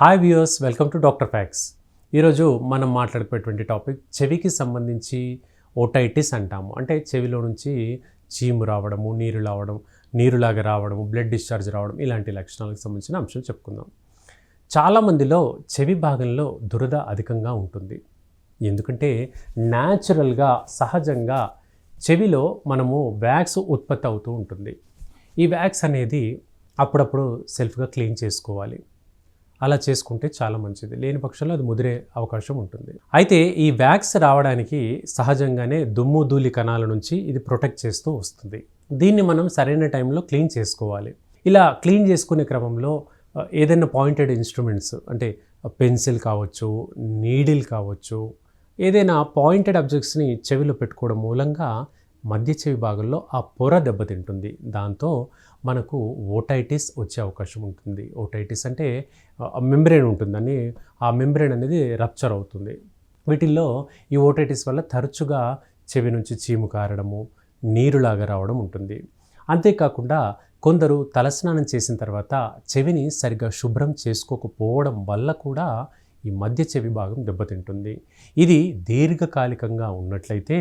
Hi viewers welcome to doctor facts ఈరోజు మనం మాట్లాడుకునేటువంటి topic చెవికి సంబంధించి ఓటైటిస్ అంటాము. అంటే చెవిలో నుంచి చీము రావడము నీరు రావడం నీరులాగా రావడము బ్లడ్ డిశ్చార్జ్ రావడం ఇలాంటి లక్షణాలకు సంబంధించిన అంశం చెప్పుకుందాం. చాలామందిలో చెవి భాగంలో దురద అధికంగా ఉంటుంది. ఎందుకంటే న్యాచురల్గా సహజంగా చెవిలో మనము వ్యాక్స్ ఉత్పత్తి అవుతూ ఉంటుంది. ఈ వ్యాక్స్ అనేది అప్పుడప్పుడు సెల్ఫ్గా క్లీన్ చేసుకోవాలి. అలా చేసుకుంటే చాలా మంచిది. లేని పక్షంలో అది ముదిరే అవకాశం ఉంటుంది. అయితే ఈ వ్యాక్స్ రావడానికి సహజంగానే దుమ్ము ధూళి కణాల నుంచి ఇది ప్రొటెక్ట్ చేస్తూ వస్తుంది. దీన్ని మనం సరైన టైంలో క్లీన్ చేసుకోవాలి. ఇలా క్లీన్ చేసుకునే క్రమంలో ఏదైనా పాయింటెడ్ ఇన్స్ట్రుమెంట్స్ అంటే పెన్సిల్ కావచ్చు నీడిల్ కావచ్చు ఏదైనా పాయింటెడ్ అబ్జెక్ట్స్ని చెవిలో పెట్టుకోవడం మూలంగా మధ్య చెవి భాగంలో ఆ పొర దెబ్బతింటుంది దాంతో మనకు ఓటైటిస్ వచ్చే అవకాశం ఉంటుంది. ఓటైటిస్ అంటే మెంబ్రెయిన్ ఉంటుందని ఆ మెంబ్రెయిన్ అనేది రప్చర్ అవుతుంది. వీటిల్లో ఈ ఓటైటిస్ వల్ల తరచుగా చెవి నుంచి చీము కారడము నీరులాగా రావడం ఉంటుంది. అంతేకాకుండా కొందరు తలస్నానం చేసిన తర్వాత చెవిని సరిగ్గా శుభ్రం చేసుకోకపోవడం వల్ల కూడా ఈ మధ్య చెవి భాగం దెబ్బతింటుంది. ఇది దీర్ఘకాలికంగా ఉన్నట్లయితే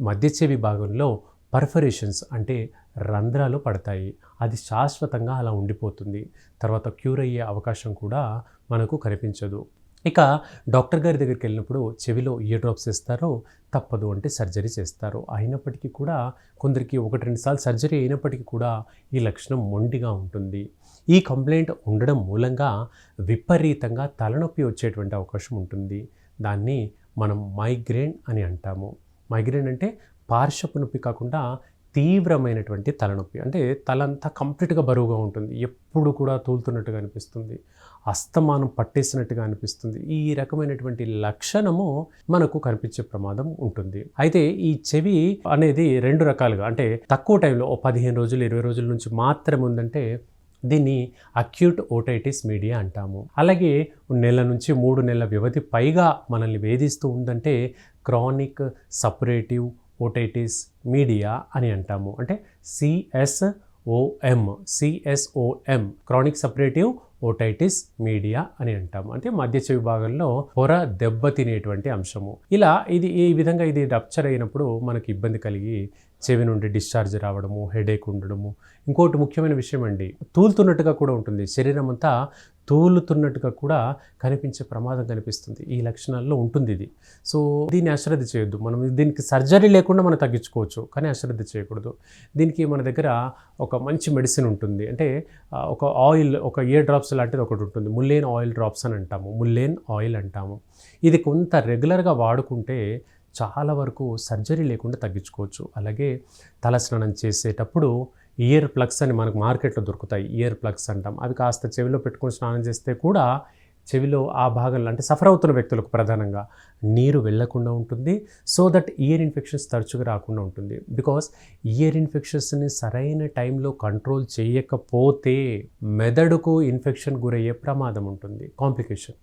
మధ్య చెవి భాగంలో పర్ఫరేషన్స్ అంటే రంధ్రాలు పడతాయి. అది శాశ్వతంగా అలా ఉండిపోతుంది. తర్వాత క్యూర్ అయ్యే అవకాశం కూడా మనకు కనిపించదు. ఇక డాక్టర్ గారి దగ్గరికి వెళ్ళినప్పుడు చెవిలో ఇయర్ డ్రాప్స్ ఇస్తారో తప్పదు అంటే సర్జరీ చేస్తారు. అయినప్పటికీ కూడా కొందరికి ఒకటి రెండు సార్లు సర్జరీ అయినప్పటికీ కూడా ఈ లక్షణం మొండిగా ఉంటుంది. ఈ కంప్లైంట్ ఉండడం మూలంగా విపరీతంగా తలనొప్పి వచ్చేటువంటి అవకాశం ఉంటుంది. దాన్ని మనం మైగ్రేన్ అని అంటాము. మైగ్రేన్ అంటే పార్శ్వపు నొప్పి కాకుండా తీవ్రమైనటువంటి తలనొప్పి. అంటే తలంతా కంప్లీట్గా బరువుగా ఉంటుంది. ఎప్పుడు కూడా తూలుతున్నట్టుగా అనిపిస్తుంది. అస్తమానం పట్టేసినట్టుగా అనిపిస్తుంది. ఈ రకమైనటువంటి లక్షణము మనకు కనిపించే ప్రమాదం ఉంటుంది. అయితే ఈ చెవి అనేది రెండు రకాలుగా అంటే తక్కువ టైంలో ఓ పదిహేను రోజులు ఇరవై రోజుల నుంచి మాత్రమే ఉందంటే దీన్ని అక్యూట్ ఓటైటిస్ మీడియా అంటాము. అలాగే నెల నుంచి మూడు నెలల వ్యవధి పైగా మనల్ని వేధిస్తూ ఉందంటే క్రానిక్ సపరేటివ్ ఓటైటిస్ మీడియా అని అంటాము. అంటే CSOM CSOM chronic suppurative otitis media అని అంటాము. అంటే మధ్య చెవి భాగంలో పొర దెబ్బతినేటువంటి అంశము. ఇలా ఇది ఈ విధంగా ఇది రప్చర్ అయినప్పుడు మనకి ఇబ్బంది కలిగి చెవి నుండి డిశ్చార్జ్ రావడము హెడేక్ ఉండడము. ఇంకోటి ముఖ్యమైన విషయం అండి తూలుతున్నట్టుగా కూడా ఉంటుంది. శరీరం అంతా తూలుతున్నట్టుగా కూడా కనిపించే ప్రమాదం కనిపిస్తుంది. ఈ లక్షణాల్లో ఉంటుంది ఇది. సో దీన్ని అశ్రద్ధ చేయొద్దు. మనం దీనికి సర్జరీ లేకుండా మనం తగ్గించుకోవచ్చు కానీ అశ్రద్ధ చేయకూడదు. దీనికి మన దగ్గర ఒక మంచి మెడిసిన్ ఉంటుంది. అంటే ఒక ఆయిల్ ఒక ఇయర్ డ్రాప్స్ లాంటిది ఒకటి ఉంటుంది. ముల్లేన్ ఆయిల్ డ్రాప్స్ అని అంటాము. ముల్లేన్ ఆయిల్ అంటాము. ఇది కొంత రెగ్యులర్గా వాడుకుంటే చాలా వరకు సర్జరీ లేకుండా తగ్గించుకోవచ్చు. అలాగే తలస్నానం చేసేటప్పుడు ఇయర్ ప్లగ్స్ అని మనకు మార్కెట్లో దొరుకుతాయి. ఇయర్ ప్లగ్స్ అంటాం. అవి కాస్త చెవిలో పెట్టుకొని స్నానం చేస్తే కూడా చెవిలో ఆ భాగంలో అంటే సఫర్ అవుతున్న వ్యక్తులకు ప్రధానంగా నీరు వెళ్ళకుండా ఉంటుంది. సో దట్ ఇయర్ ఇన్ఫెక్షన్స్ తరచుగా రాకుండా ఉంటుంది. బికాస్ ఇయర్ ఇన్ఫెక్షన్స్ని సరైన టైంలో కంట్రోల్ చేయకపోతే మెదడుకు ఇన్ఫెక్షన్ గురయ్యే ప్రమాదం ఉంటుంది. కాంప్లికేషన్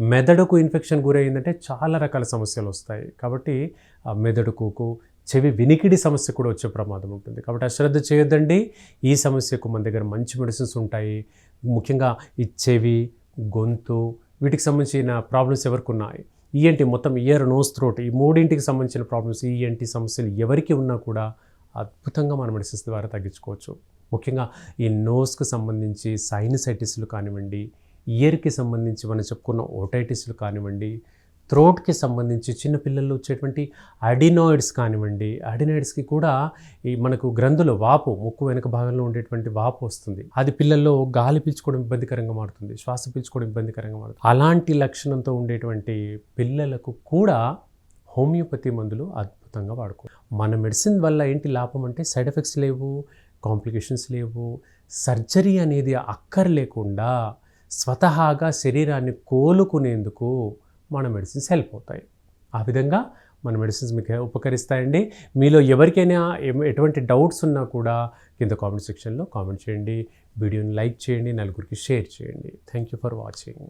మెదడుకు ఇన్ఫెక్షన్ గురైందంటే చాలా రకాల సమస్యలు వస్తాయి. కాబట్టి ఆ మెదడుకు చెవి వినికిడి సమస్య కూడా వచ్చే ప్రమాదం ఉంటుంది. కాబట్టి అశ్రద్ధ చేయొద్దండి. ఈ సమస్యకు మన దగ్గర మంచి మెడిసిన్స్ ఉంటాయి. ముఖ్యంగా ఈ చెవి గొంతు వీటికి సంబంధించిన ప్రాబ్లమ్స్ ఎవరికి ఉన్నాయి? ఈఎన్టీ మొత్తం ఇయర్ నోస్ థ్రోట్ ఈ మూడింటికి సంబంధించిన ప్రాబ్లమ్స్ ఈఎన్టీ సమస్యలు ఎవరికి ఉన్నా కూడా అద్భుతంగా మన మెడిసిన్స్ ద్వారా తగ్గించుకోవచ్చు. ముఖ్యంగా ఈ నోస్కు సంబంధించి సైనసైటిస్లు కానివ్వండి ఇయర్కి సంబంధించి మనం చెప్పుకున్న ఓటైటిస్లు కానివ్వండి థ్రోట్కి సంబంధించి చిన్నపిల్లల్లో వచ్చేటువంటి అడినాయిడ్స్ కానివ్వండి అడినాయిడ్స్కి కూడా ఈ మనకు గ్రంథులు వాపు ముక్కు వెనుక భాగంలో ఉండేటువంటి వాపు వస్తుంది. అది పిల్లల్లో గాలి పీల్చుకోవడం ఇబ్బందికరంగా మారుతుంది శ్వాస పీల్చుకోవడం ఇబ్బందికరంగా మారుతుంది. అలాంటి లక్షణంతో ఉండేటువంటి పిల్లలకు కూడా హోమియోపతి మందులు అద్భుతంగా వాడుకో మన మెడిసిన్ వల్ల ఏంటి లాభం అంటే సైడ్ ఎఫెక్ట్స్ లేవు కాంప్లికేషన్స్ లేవు సర్జరీ అనేది అక్కర్లేకుండా స్వతహాగా శరీరాన్ని కోలుకునేందుకు మన మెడిసిన్స్ హెల్ప్ అవుతాయి. ఆ విధంగా మన మెడిసిన్స్ మీకు ఉపకరిస్తాయండి. మీలో ఎవరికైనా ఎటువంటి డౌట్స్ ఉన్నా కూడా కింద కామెంట్ సెక్షన్లో కామెంట్ చేయండి. వీడియోని లైక్ చేయండి. నలుగురికి షేర్ చేయండి. Thank you for watching.